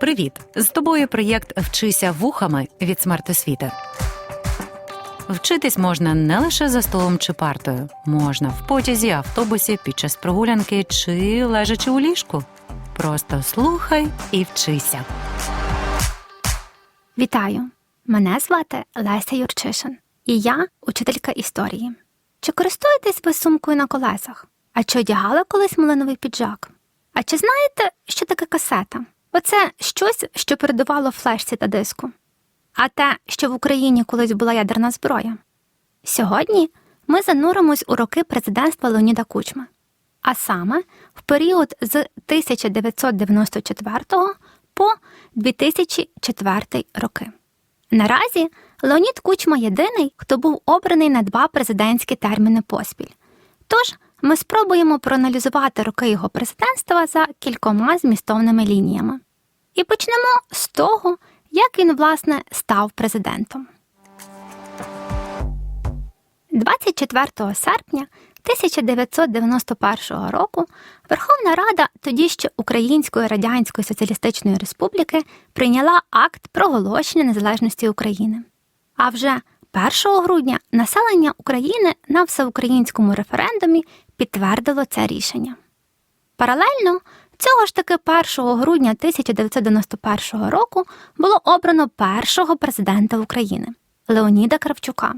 Привіт! З тобою проєкт Вчися вухами від смертосвіти. Вчитись можна не лише за столом чи партою, можна в потязі, автобусі, під час прогулянки чи лежачи у ліжку. Просто слухай і вчися. Вітаю! Мене звати Леся Юрчишин, і я учителька історії. Чи користуєтесь ви сумкою на колесах? А чи одягали колись малиновий піджак? А чи знаєте, що таке касета? Оце щось, що передавало флешці та диску. А те, що в Україні колись була ядерна зброя. Сьогодні ми зануримось у роки президентства Леоніда Кучми, а саме в період з 1994 по 2004 роки. Наразі Леонід Кучма єдиний, хто був обраний на два президентські терміни поспіль. Тож ми спробуємо проаналізувати роки його президентства за кількома змістовними лініями. І почнемо з того, як він, власне, став президентом. 24 серпня 1991 року Верховна Рада тоді ще Української Радянської Соціалістичної Республіки прийняла акт проголошення незалежності України. А вже 1 грудня населення України на всеукраїнському референдумі підтвердило це рішення. Паралельно цього ж таки 1 грудня 1991 року було обрано першого президента України Леоніда Кравчука.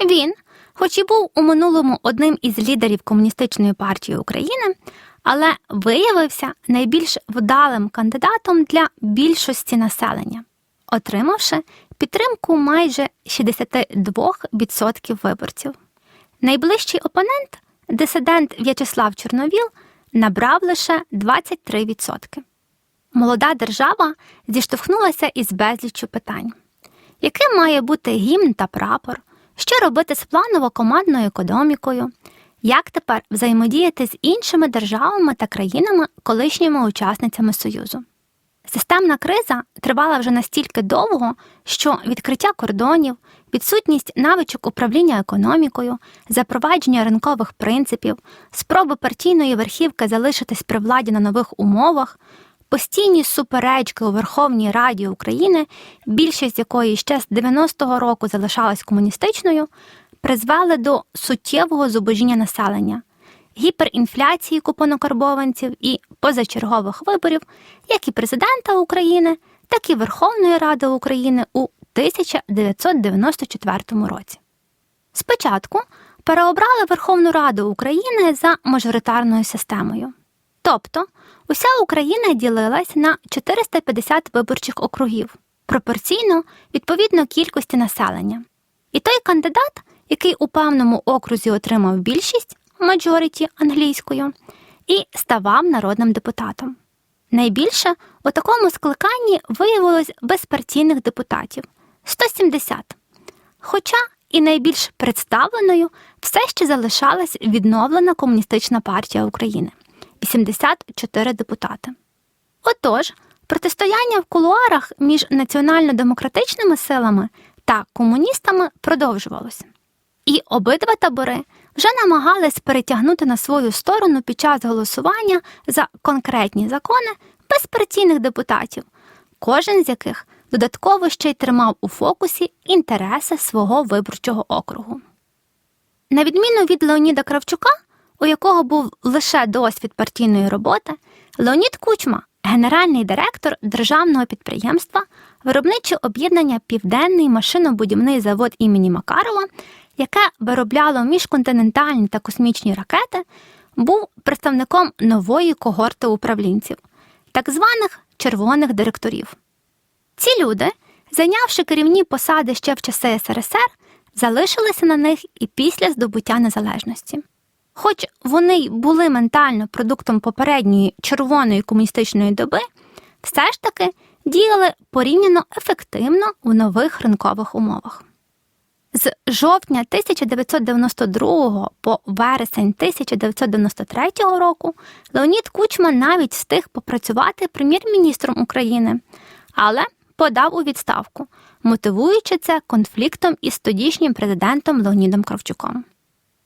Він, хоч і був у минулому одним із лідерів Комуністичної партії України, але виявився найбільш вдалим кандидатом для більшості населення, отримавши підтримку майже 62% виборців. Найближчий опонент, дисидент В'ячеслав Чорновіл, набрав лише 23%. Молода держава зіштовхнулася із безліччю питань: яким має бути гімн та прапор, що робити з планово-командною економікою, як тепер взаємодіяти з іншими державами та країнами, колишніми учасницями Союзу. Системна криза тривала вже настільки довго, що відкриття кордонів, відсутність навичок управління економікою, запровадження ринкових принципів, спроби партійної верхівки залишитись при владі на нових умовах, постійні суперечки у Верховній Раді України, більшість якої ще з 90-го року залишалась комуністичною, призвели до суттєвого зубожіння населення гіперінфляції купонокарбованців і позачергових виборів, як і президента України, так і Верховної Ради України у 1994 році. Спочатку переобрали Верховну Раду України за мажоритарною системою. Тобто уся Україна ділилась на 450 виборчих округів пропорційно відповідно кількості населення. І той кандидат, який у певному окрузі отримав більшість, majority англійською, і ставав народним депутатом. Найбільше у такому скликанні виявилось безпартійних депутатів 170. Хоча і найбільш представленою все ще залишалась відновлена комуністична партія України 84 депутати. Отож, протистояння в кулуарах між національно-демократичними силами та комуністами продовжувалося. І обидва табори вже намагались перетягнути на свою сторону під час голосування за конкретні закони безпартійних депутатів, кожен з яких додатково ще й тримав у фокусі інтереси свого виборчого округу. На відміну від Леоніда Кравчука, у якого був лише досвід партійної роботи, Леонід Кучма, генеральний директор державного підприємства, виробниче об'єднання Південний машинобудівний завод імені Макарова яке виробляло міжконтинентальні та космічні ракети, був представником нової когорти управлінців, так званих червоних директорів. Ці люди, зайнявши керівні посади ще в часи СРСР, залишилися на них і після здобуття незалежності. Хоч вони й були ментально продуктом попередньої червоної комуністичної доби, все ж таки діяли порівняно ефективно в нових ринкових умовах. З жовтня 1992 по вересень 1993 року Леонід Кучма навіть встиг попрацювати прем'єр-міністром України, але подав у відставку, мотивуючи це конфліктом із тодішнім президентом Леонідом Кравчуком.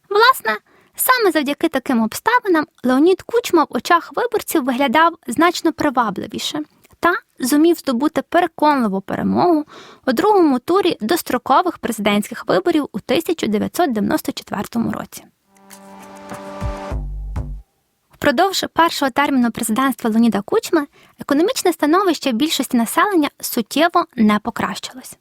Власне, саме завдяки таким обставинам Леонід Кучма в очах виборців виглядав значно привабливіше та зумів здобути переконливу перемогу у другому турі дострокових президентських виборів у 1994 році. Впродовж першого терміну президентства Леоніда Кучми економічне становище більшості населення суттєво не покращилось.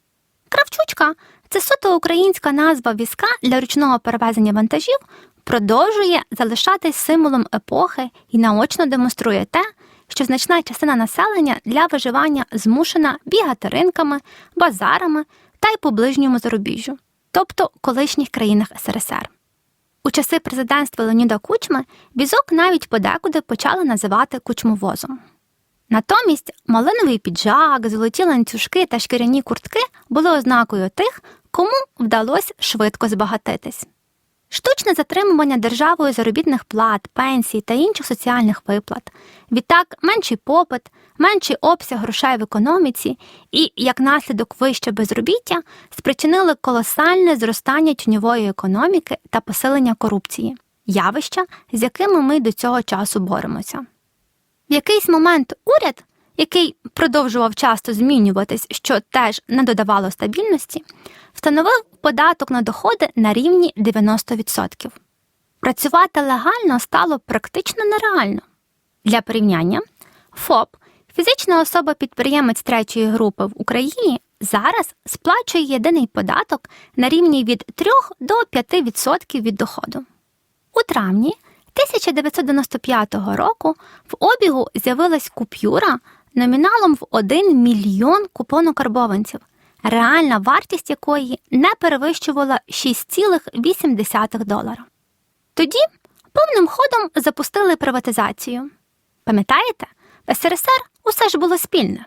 Кравчучка це суто українська назва візка для ручного перевезення вантажів, продовжує залишатись символом епохи і наочно демонструє те, що значна частина населення для виживання змушена бігати ринками, базарами та й по ближньому зарубіжжю, тобто колишніх країнах СРСР. У часи президентства Леоніда Кучми візок навіть подекуди почали називати кучмовозом. Натомість малиновий піджак, золоті ланцюжки та шкіряні куртки були ознакою тих, кому вдалося швидко збагатитись. Штучне затримування державою заробітних плат, пенсій та інших соціальних виплат, відтак менший попит, менший обсяг грошей в економіці і, як наслідок вище безробіття, спричинили колосальне зростання тіньової економіки та посилення корупції, явища, з якими ми до цього часу боремося. В якийсь момент уряд, який продовжував часто змінюватись, що теж не додавало стабільності, встановив податок на доходи на рівні 90%. Працювати легально стало практично нереально. Для порівняння, ФОП, фізична особа-підприємець третьої групи в Україні, зараз сплачує єдиний податок на рівні від 3 до 5% від доходу. У травні 1995 року в обігу з'явилась купюра номіналом в 1 мільйон купонокарбованців, реальна вартість якої не перевищувала 6,8 долара. Тоді повним ходом запустили приватизацію. Пам'ятаєте, в СРСР усе ж було спільне.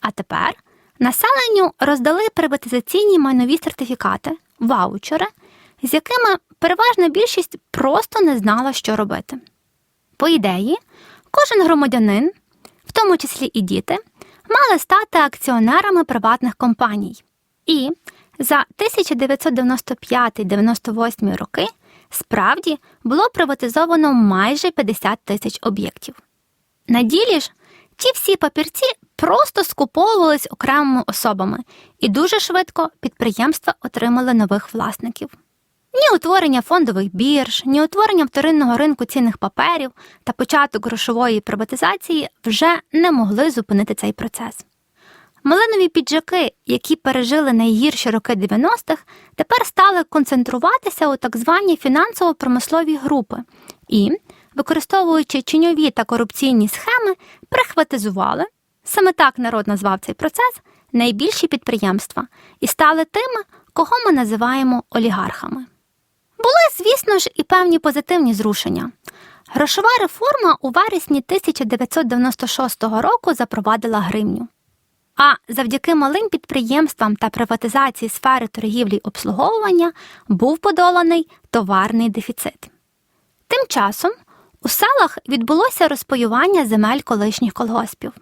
А тепер населенню роздали приватизаційні майнові сертифікати, ваучери, з якими переважна більшість просто не знала, що робити. По ідеї, кожен громадянин, тому числі і діти, мали стати акціонерами приватних компаній. І за 1995-98 роки справді було приватизовано майже 50 тисяч об'єктів. На ділі ж ті всі папірці просто скуповувались окремими особами, і дуже швидко підприємства отримали нових власників. Ні утворення фондових бірж, ні утворення вторинного ринку цінних паперів та початок грошової приватизації вже не могли зупинити цей процес. Малинові піджаки, які пережили найгірші роки 90-х, тепер стали концентруватися у так званій фінансово-промислові групи і, використовуючи чиньові та корупційні схеми, прихватизували саме так народ назвав цей процес найбільші підприємства і стали тими, кого ми називаємо олігархами. Були, звісно ж, і певні позитивні зрушення. Грошова реформа у вересні 1996 року запровадила гривню. А завдяки малим підприємствам та приватизації сфери торгівлі й обслуговування був подоланий товарний дефіцит. Тим часом у селах відбулося розпаювання земель колишніх колгоспів.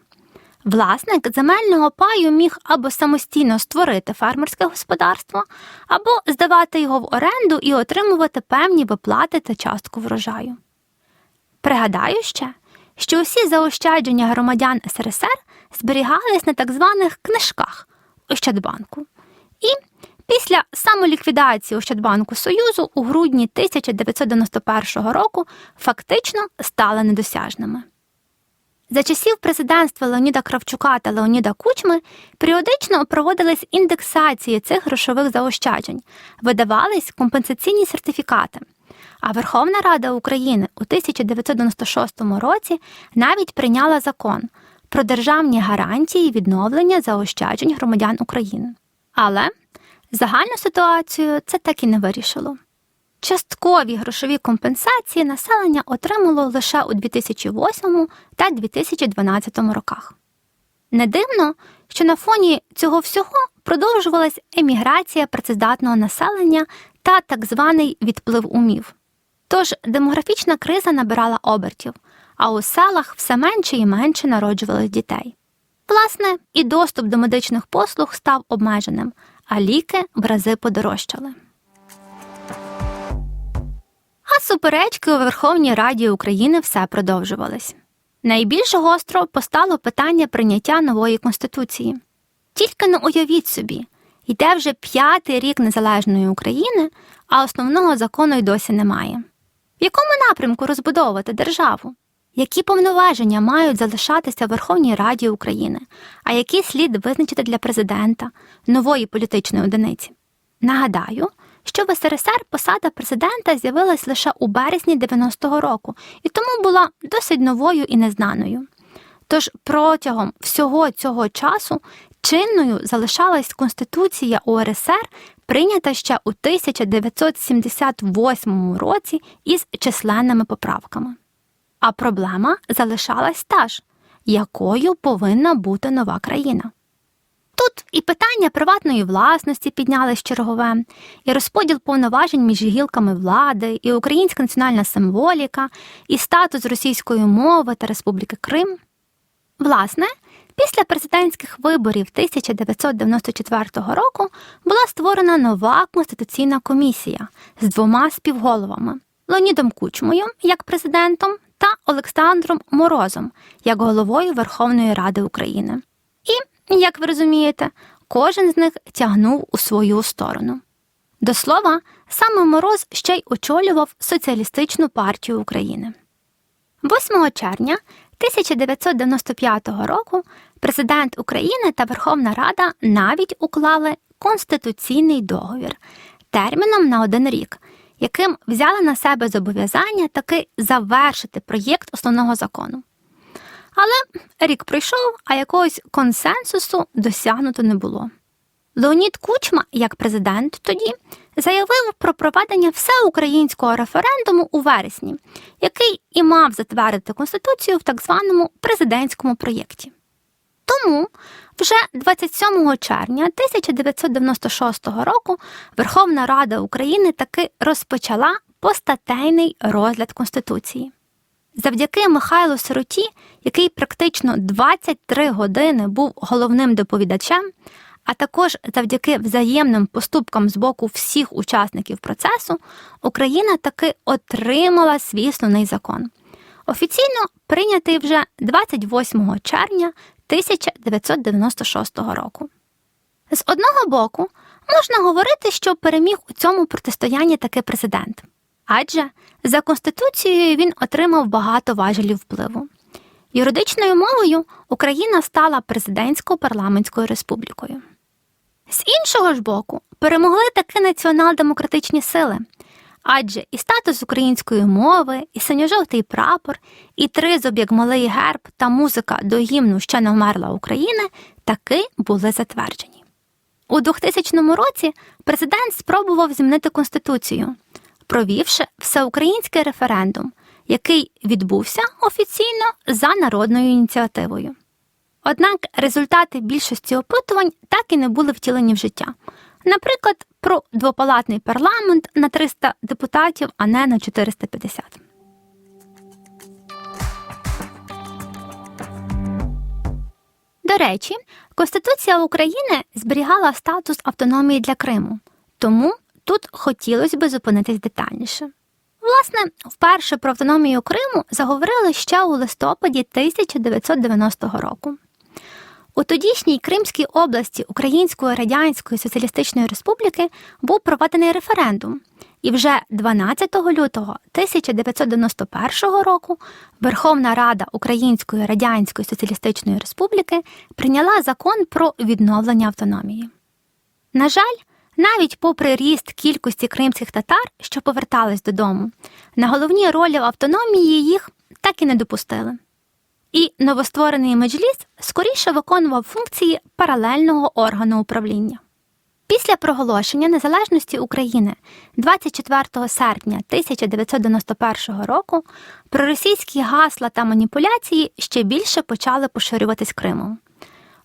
Власник земельного паю міг або самостійно створити фермерське господарство, або здавати його в оренду і отримувати певні виплати та частку врожаю. Пригадаю ще, що усі заощадження громадян СРСР зберігались на так званих книжках Ощадбанку. І після самоліквідації Ощадбанку Союзу у грудні 1991 року фактично стали недосяжними. За часів президентства Леоніда Кравчука та Леоніда Кучми періодично проводились індексації цих грошових заощаджень, видавались компенсаційні сертифікати. А Верховна Рада України у 1996 році навіть прийняла закон про державні гарантії відновлення заощаджень громадян України. Але загальну ситуацію це так і не вирішило. Часткові грошові компенсації населення отримало лише у 2008 та 2012 роках. Не дивно, що на фоні цього всього продовжувалась еміграція працездатного населення та так званий відплив умів. Тож демографічна криза набирала обертів, а у селах все менше і менше народжувалось дітей. Власне, і доступ до медичних послуг став обмеженим, а ліки в рази подорожчали. Суперечки у Верховній Раді України все продовжувались. Найбільш гостро постало питання прийняття нової конституції. Тільки не уявіть собі, йде вже п'ятий рік незалежної України, а основного закону й досі немає. В якому напрямку розбудовувати державу? Які повноваження мають залишатися в Верховній Раді України, а які слід визначити для президента нової політичної одиниці? Нагадаю, що в СРСР посада президента з'явилась лише у березні 90-го року і тому була досить новою і незнаною. Тож протягом всього цього часу чинною залишалась Конституція УРСР, прийнята ще у 1978 році із численними поправками. А проблема залишалась та ж, якою повинна бути нова країна. Тут і питання приватної власності піднялись чергове, і розподіл повноважень між гілками влади, і українська національна символіка, і статус російської мови та Республіки Крим. Власне, після президентських виборів 1994 року була створена нова конституційна комісія з двома співголовами Леонідом Кучмою як президентом та Олександром Морозом як головою Верховної Ради України. І, як ви розумієте, кожен з них тягнув у свою сторону. До слова, саме Мороз ще й очолював Соціалістичну партію України. 8 червня 1995 року президент України та Верховна Рада навіть уклали конституційний договір терміном на один рік, яким взяли на себе зобов'язання таки завершити проєкт основного закону. Але рік пройшов, а якогось консенсусу досягнуто не було. Леонід Кучма, як президент тоді, заявив про проведення всеукраїнського референдуму у вересні, який і мав затвердити Конституцію в так званому президентському проєкті. Тому вже 27 червня 1996 року Верховна Рада України таки розпочала постатейний розгляд Конституції. Завдяки Михайлу Сироті, який практично 23 години був головним доповідачем, а також завдяки взаємним поступкам з боку всіх учасників процесу, Україна таки отримала свій основний закон. Офіційно прийнятий вже 28 червня 1996 року. З одного боку, можна говорити, що переміг у цьому протистоянні таки президент. Адже за Конституцією він отримав багато важелів впливу. Юридичною мовою Україна стала президентсько-парламентською республікою. З іншого ж боку, перемогли таки націонал-демократичні сили, адже і статус української мови, і синьо-жовтий прапор, і тризуб малий герб та музика до гімну ще не вмерла України таки були затверджені. У 2000 році президент спробував змінити конституцію, провівши всеукраїнський референдум, який відбувся офіційно за народною ініціативою. Однак результати більшості опитувань так і не були втілені в життя. Наприклад, про двопалатний парламент на 300 депутатів, а не на 450. До речі, Конституція України зберігала статус автономії для Криму, тому тут хотілося би зупинитись детальніше. Власне, вперше про автономію Криму заговорили ще у листопаді 1990 року. У тодішній Кримській області Української Радянської Соціалістичної Республіки був проведений референдум, і вже 12 лютого 1991 року Верховна Рада Української Радянської Соціалістичної Республіки прийняла закон про відновлення автономії. На жаль, навіть попри ріст кількості кримських татар, що повертались додому, на головні ролі в автономії їх так і не допустили. І новостворений меджліс скоріше виконував функції паралельного органу управління. Після проголошення незалежності України 24 серпня 1991 року проросійські гасла та маніпуляції ще більше почали поширюватись Кримом.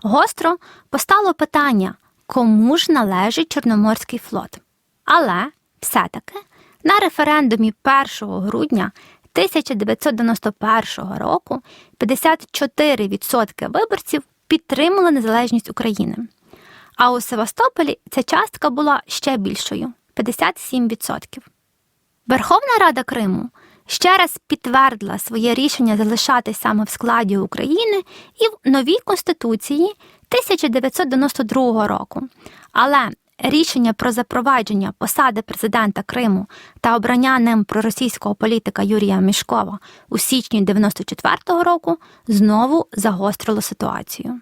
Гостро постало питання, кому ж належить Чорноморський флот. Але все-таки на референдумі 1 грудня 1991 року 54% виборців підтримали незалежність України. А у Севастополі ця частка була ще більшою 57%. Верховна Рада Криму ще раз підтвердила своє рішення залишатись саме в складі України і в новій конституції 1992 року. Але рішення про запровадження посади президента Криму та обрання ним проросійського політика Юрія Мішкова у січні 94-го року знову загострило ситуацію.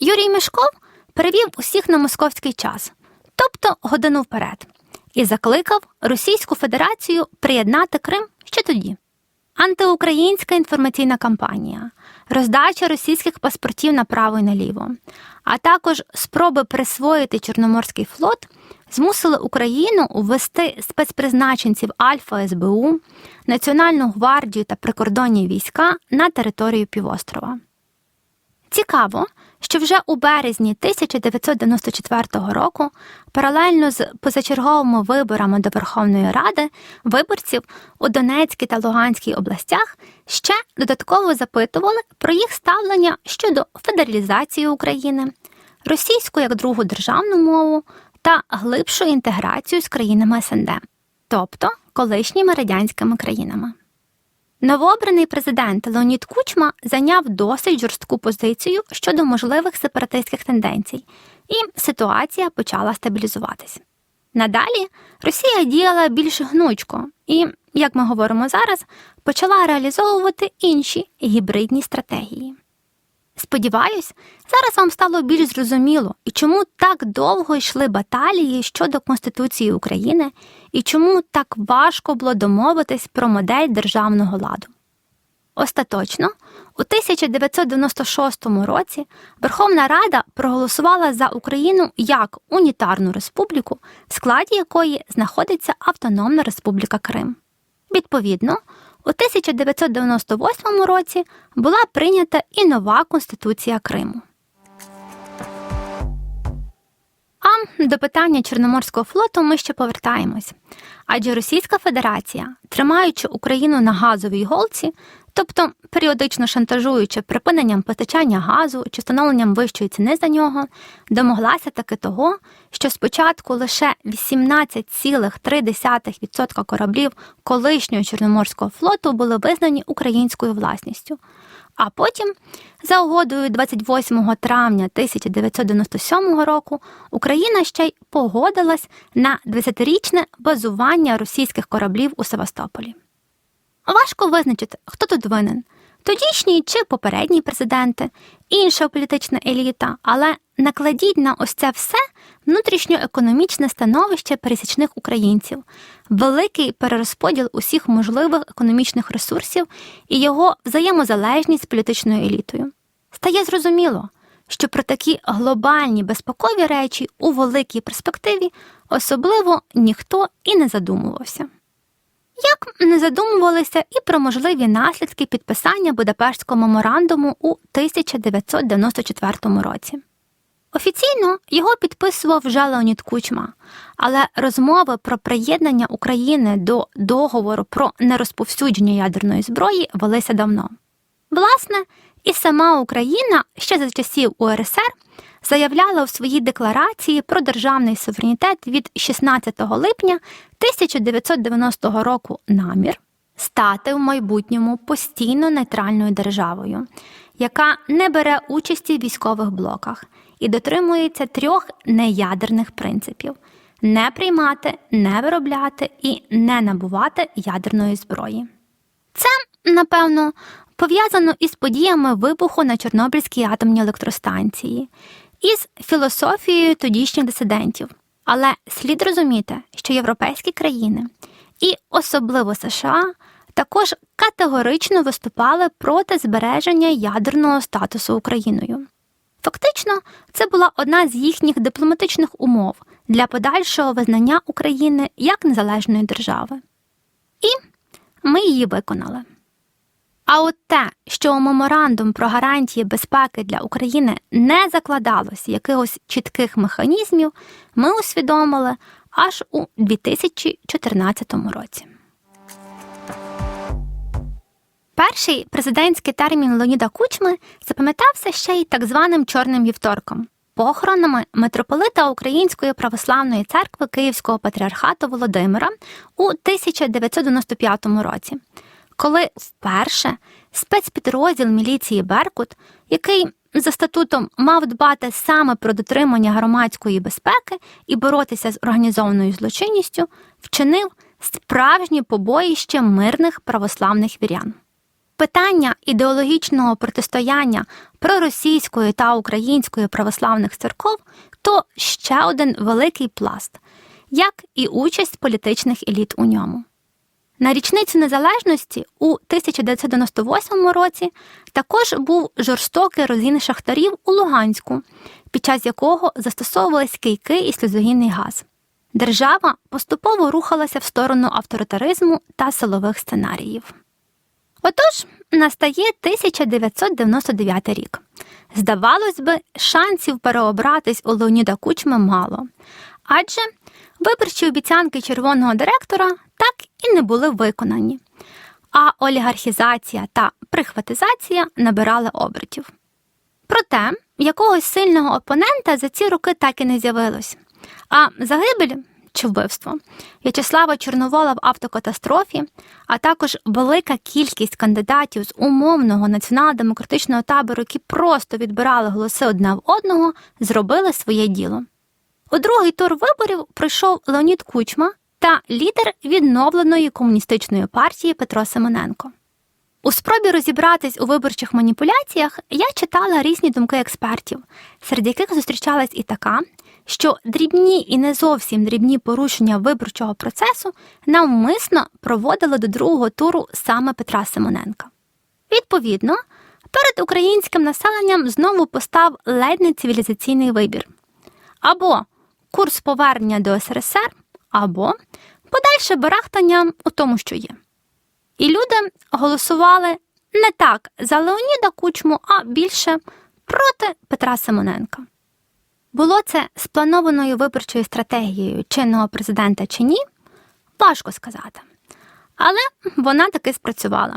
Юрій Мішков перевів усіх на московський час, тобто годину вперед, і закликав Російську Федерацію приєднати Крим ще тоді. Антиукраїнська інформаційна кампанія, роздача російських паспортів направо і наліво, а також спроби присвоїти Чорноморський флот змусили Україну ввести спецпризначенців Альфа СБУ, Національну гвардію та прикордонні війська на територію півострова. Цікаво, що вже у березні 1994 року, паралельно з позачерговими виборами до Верховної Ради, виборців у Донецькій та Луганській областях ще додатково запитували про їх ставлення щодо федералізації України, російську як другу державну мову та глибшу інтеграцію з країнами СНД, тобто колишніми радянськими країнами. Новообраний президент Леонід Кучма зайняв досить жорстку позицію щодо можливих сепаратистських тенденцій, і ситуація почала стабілізуватись. Надалі Росія діяла більш гнучко і, як ми говоримо зараз, почала реалізовувати інші гібридні стратегії. Сподіваюсь, зараз вам стало більш зрозуміло, і чому так довго йшли баталії щодо Конституції України, і чому так важко було домовитись про модель державного ладу. Остаточно, у 1996 році Верховна Рада проголосувала за Україну як унітарну республіку, в складі якої знаходиться Автономна Республіка Крим. Відповідно, у 1998 році була прийнята і нова Конституція Криму. А до питання Чорноморського флоту ми ще повертаємось. Адже Російська Федерація, тримаючи Україну на газовій голці, тобто періодично шантажуючи припиненням постачання газу чи встановленням вищої ціни за нього, домоглася таки того, що спочатку лише 18,3% кораблів колишнього Чорноморського флоту були визнані українською власністю. А потім, за угодою 28 травня 1997 року, Україна ще й погодилась на 20-річне базування російських кораблів у Севастополі. Важко визначити, хто тут винен тодішній чи попередній президенти, інша політична еліта, але накладіть на ось це все внутрішньоекономічне становище пересічних українців, великий перерозподіл усіх можливих економічних ресурсів і його взаємозалежність з політичною елітою. Стає зрозуміло, що про такі глобальні безпекові речі у великій перспективі особливо ніхто і не задумувався. Як не задумувалися і про можливі наслідки підписання Будапештського меморандуму у 1994 році. Офіційно його підписував вже Леонід Кучма, але розмови про приєднання України до договору про нерозповсюдження ядерної зброї велися давно. Власне, і сама Україна ще за часів УРСР заявляла у своїй декларації про державний суверенітет від 16 липня 1990 року намір стати в майбутньому постійно нейтральною державою, яка не бере участі в військових блоках і дотримується трьох неядерних принципів: не приймати, не виробляти і не набувати ядерної зброї. Це, напевно, пов'язано із подіями вибуху на Чорнобильській атомній електростанції, із філософією тодішніх дисидентів. Але слід розуміти, що європейські країни і особливо США також категорично виступали проти збереження ядерного статусу Україною. Фактично, це була одна з їхніх дипломатичних умов для подальшого визнання України як незалежної держави. І ми її виконали. А от те, що у меморандум про гарантії безпеки для України не закладалось якихось чітких механізмів, ми усвідомили аж у 2014 році. Перший президентський термін Леоніда Кучми запам'ятався ще й так званим чорним вівторком. похоронами митрополита Української православної церкви Київського патріархату Володимира у 1995 році, коли вперше спецпідрозділ міліції Беркут, який за статутом мав дбати саме про дотримання громадської безпеки і боротися з організованою злочинністю, вчинив справжнє побоїще мирних православних вірян. Питання ідеологічного протистояння проросійської та української православних церков то ще один великий пласт, як і участь політичних еліт у ньому. На річницю незалежності у 1998 році також був жорстокий розгін шахтарів у Луганську, під час якого застосовувались кийки і сльозогінний газ. Держава поступово рухалася в сторону авторитаризму та силових сценаріїв. Отож, настає 1999 рік. Здавалось би, шансів переобратись у Леоніда Кучми мало, адже виборчі обіцянки червоного директора так і не були виконані, а олігархізація та прихватизація набирали обертів. Проте якогось сильного опонента за ці роки так і не з'явилось. А загибель чи вбивство В'ячеслава Чорновола в автокатастрофі, а також велика кількість кандидатів з умовного націонал-демократичного табору, які просто відбирали голоси одне в одного, зробили своє діло. У другий тур виборів пройшов Леонід Кучма та лідер відновленої комуністичної партії Петро Семененко. У спробі розібратись у виборчих маніпуляціях я читала різні думки експертів, серед яких зустрічалась і така, що дрібні і не зовсім дрібні порушення виборчого процесу навмисно проводили до другого туру саме Петра Симоненка. Відповідно, перед українським населенням знову постав ледь не цивілізаційний вибір або курс повернення до СРСР, або подальше барахтання у тому, що є. І люди голосували не так за Леоніда Кучму, а більше проти Петра Симоненка. Було це спланованою виборчою стратегією чинного президента чи ні, важко сказати. Але вона таки спрацювала,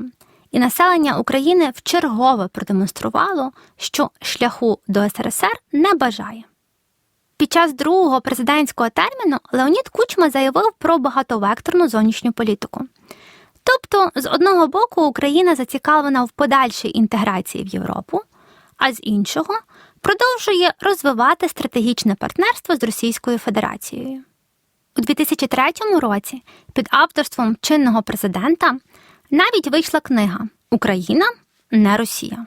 і населення України вчергове продемонструвало, що шляху до СРСР не бажає. Під час другого президентського терміну Леонід Кучма заявив про багатовекторну зовнішню політику. Тобто, з одного боку, Україна зацікавлена в подальшій інтеграції в Європу, а з іншого продовжує розвивати стратегічне партнерство з Російською Федерацією. У 2003 році під авторством чинного президента навіть вийшла книга Україна не Росія,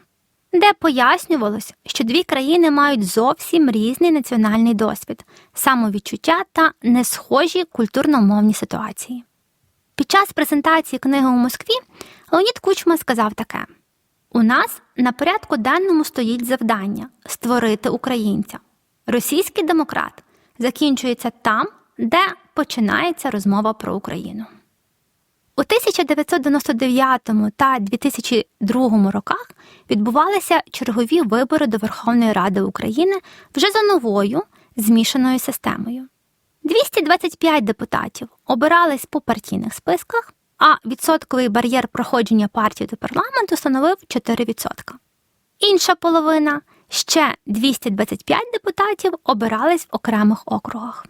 де пояснювалось, що дві країни мають зовсім різний національний досвід, самовідчуття та несхожі культурно-мовні ситуації. Під час презентації книги у Москві Леонід Кучма сказав таке: у нас на порядку денному стоїть завдання створити українця. Російський демократ закінчується там, де починається розмова про Україну. У 1999 та 2002 роках відбувалися чергові вибори до Верховної Ради України вже за новою змішаною системою. 225 депутатів обирались по партійних списках, а відсотковий бар'єр проходження партії до парламенту становив 4%. Інша половина ще 225 депутатів обирались в окремих округах.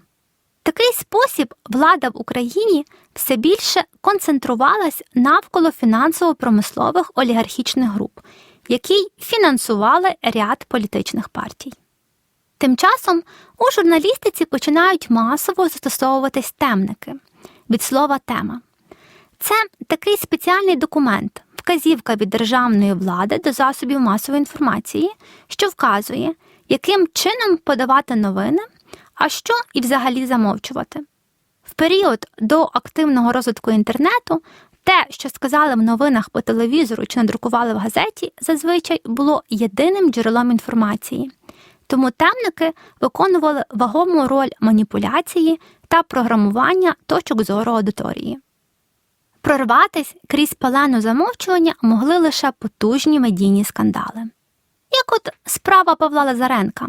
Такий спосіб влада в Україні все більше концентрувалась навколо фінансово-промислових олігархічних груп, які фінансували ряд політичних партій. Тим часом у журналістиці починають масово застосовуватись темники від слова тема. Це такий спеціальний документ, вказівка від державної влади до засобів масової інформації, що вказує, яким чином подавати новини, а що і взагалі замовчувати. В період до активного розвитку інтернету те, що сказали в новинах по телевізору чи надрукували в газеті, зазвичай було єдиним джерелом інформації. Тому темники виконували вагому роль маніпуляції та програмування точок зору аудиторії. Прорватись крізь палену замовчування могли лише потужні медійні скандали. Як от справа Павла Лазаренка,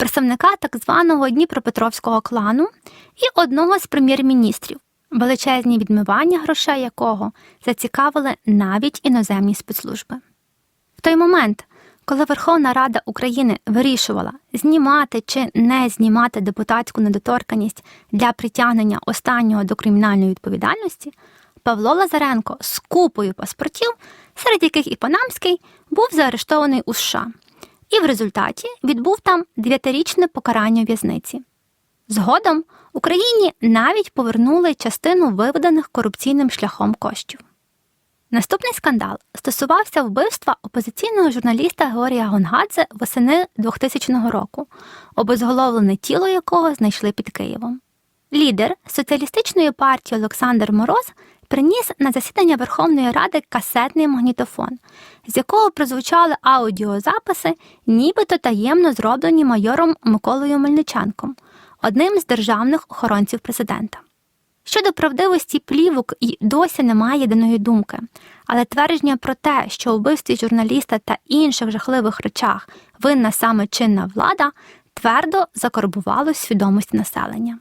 представника так званого Дніпропетровського клану і одного з прем'єр-міністрів, величезні відмивання грошей якого зацікавили навіть іноземні спецслужби. В той момент, Коли Верховна Рада України вирішувала, знімати чи не знімати депутатську недоторканність для притягнення останнього до кримінальної відповідальності, Павло Лазаренко з купою паспортів, серед яких і Панамський, був заарештований у США і в результаті відбув там дев'ятирічне покарання в'язниці. Згодом Україні навіть повернули частину виведених корупційним шляхом коштів. Наступний скандал стосувався вбивства опозиційного журналіста Георгія Гонгадзе восени 2000 року, обезголовлене тіло якого знайшли під Києвом. Лідер соціалістичної партії Олександр Мороз приніс на засідання Верховної Ради касетний магнітофон, з якого прозвучали аудіозаписи, нібито таємно зроблені майором Миколою Мельниченком, одним з державних охоронців президента. Щодо правдивості плівок і досі немає єдиної думки, але твердження про те, що у вбивстві журналіста та інших жахливих речах винна саме чинна влада, твердо закарбувалось в свідомості населення.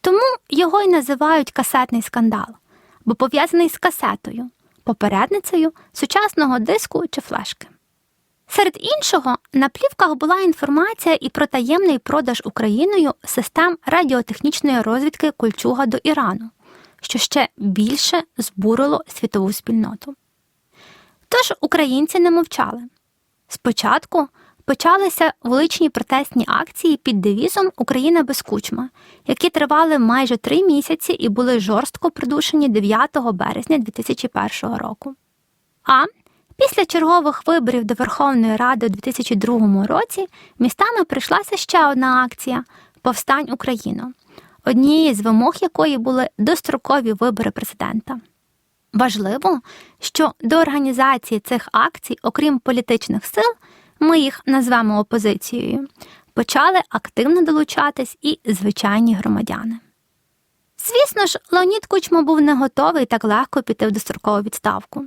Тому його й називають касетний скандал, бо пов'язаний з касетою, попередницею сучасного диску чи флешки. Серед іншого, на плівках була інформація і про таємний продаж Україною систем радіотехнічної розвідки Кольчуга до Ірану, що ще більше збурило світову спільноту. Тож українці не мовчали. Спочатку почалися вуличні протестні акції під девізом Україна без кучма, які тривали майже три місяці і були жорстко придушені 9 березня 2001 року. А Після чергових виборів до Верховної Ради у 2002 році містами прийшлася ще одна акція Повстань Україну, однією з вимог якої були дострокові вибори президента. Важливо, що до організації цих акцій, окрім політичних сил, ми їх назвемо опозицією, почали активно долучатись і звичайні громадяни. Звісно ж, Леонід Кучма був не готовий так легко піти в дострокову відставку.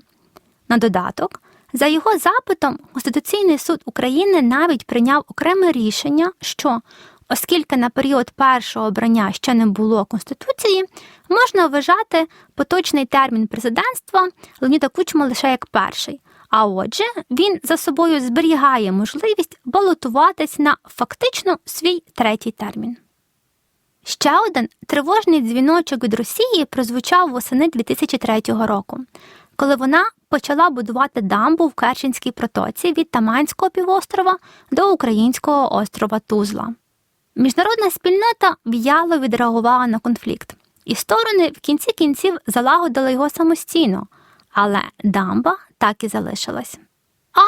На додаток, за його запитом, Конституційний суд України навіть прийняв окреме рішення, що, оскільки на період першого обрання ще не було Конституції, можна вважати поточний термін президентства Леоніда Кучма лише як перший. А отже, він за собою зберігає можливість балотуватись на фактично свій третій термін. Ще один тривожний дзвіночок від Росії прозвучав восени 2003 року, коли вона почала будувати дамбу в Керченській протоці від Таманського півострова до українського острова Тузла. Міжнародна спільнота в'яло відреагувала на конфлікт, і сторони в кінці кінців залагодили його самостійно, але дамба так і залишилась. А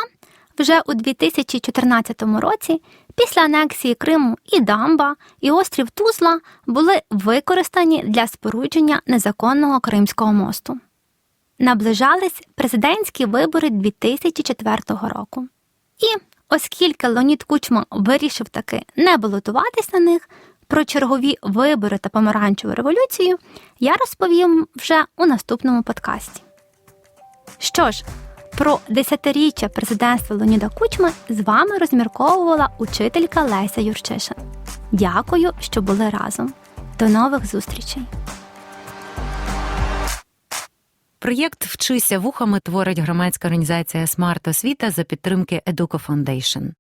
вже у 2014 році, після анексії Криму і дамба, і острів Тузла були використані для спорудження незаконного Кримського мосту. Наближались президентські вибори 2004 року. І оскільки Леонід Кучма вирішив таки не балотуватись на них, про чергові вибори та помаранчеву революцію я розповім вже у наступному подкасті. Що ж, про десятиріччя президентства Леоніда Кучми з вами розмірковувала учителька Леся Юрчишин. Дякую, що були разом. До нових зустрічей! Проєкт Вчися вухами творить громадська організація Смарт Освіта за підтримки Educo Foundation.